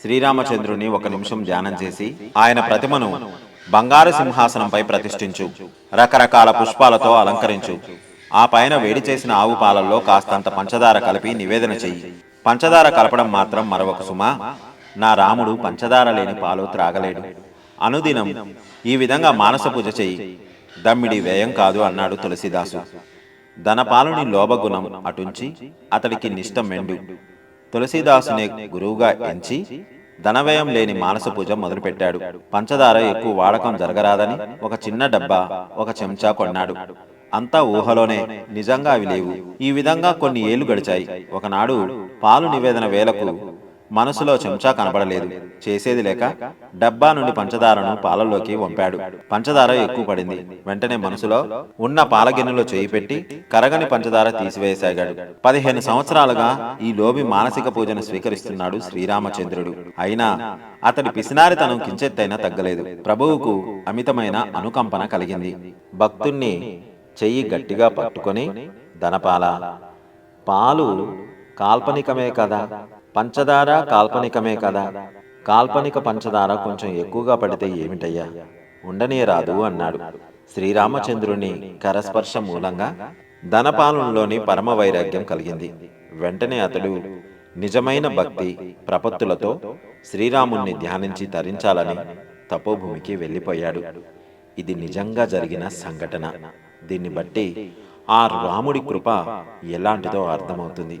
శ్రీరామచంద్రుని ఒక నిమిషం ధ్యానం చేసి ఆయన ప్రతిమను బంగారు సింహాసనంపై ప్రతిష్ఠించు. రకరకాల పుష్పాలతో అలంకరించు. ఆ పైన వేడి చేసిన ఆవు పాలల్లో కాస్తంత పంచదార కలిపి నివేదన చెయ్యి. పంచదార కలపడం మాత్రం మరొక సుమా. నా రాముడు పంచదార లేని పాలు త్రాగలేడు. అనుదినం ఈ విధంగా మానస పూజ చెయ్యి. దమ్మిడి వ్యయం కాదు అన్నాడు తులసిదాసు. ధనపాలుని లోభగుణం అటుంచి అతడికి నిష్టం మెండు. తులసీదాసునే గురువుగా ఎంచి ధనవ్యయం లేని మానస పూజ మొదలుపెట్టాడు. పంచదార ఎక్కువ వాడకం జరగరాదని ఒక చిన్న డబ్బా ఒక చెంచా కొన్నాడు. అంతా ఊహలోనే నిజంగా అవి లేవు. ఈ విధంగా కొన్ని ఏళ్ళు గడిచాయి. ఒకనాడు పాలు నివేదన వేలకు మనసులో చెంచా కనబడలేదు. చేసేది లేక డబ్బా నుండి పంచదారను పాలల్లోకి వంపాడు. పంచదార ఎక్కువ పడింది. వెంటనే మనసులో ఉన్న పాల గిన్నెలో చేయి పెట్టి కరగని పంచదార తీసివేయసాగాడు పదిహేను సంవత్సరాలుగా ఈ లోబి మానసిక పూజను స్వీకరిస్తున్నాడు శ్రీరామచంద్రుడు. అయినా అతడి పిసినారితనం కించెత్తైనా తగ్గలేదు. ప్రభువుకు అమితమైన అనుకంపన కలిగింది. భక్తుణ్ణి చెయ్యి గట్టిగా పట్టుకొని ధనపాల పాలు కాల్పనికమే కదా. పంచదార కాల్పనికమే కదా. కాల్పనిక పంచదార కొంచెం ఎక్కువగా పడితే ఏమిటయ్యా? ఉండనే రాదు అన్నాడు. శ్రీరామచంద్రుని కరస్పర్శ మూలంగా ధనపాలనలోని పరమ వైరాగ్యం కలిగింది. వెంటనే అతడు నిజమైన భక్తి ప్రపత్తులతో శ్రీరాముణ్ణి ధ్యానించి తరించాలని తపోభూమికి వెళ్ళిపోయాడు. ఇది నిజంగా జరిగిన సంఘటన. దీన్ని బట్టి ఆ రాముడి కృప ఎలాంటిదో అర్థమవుతుంది.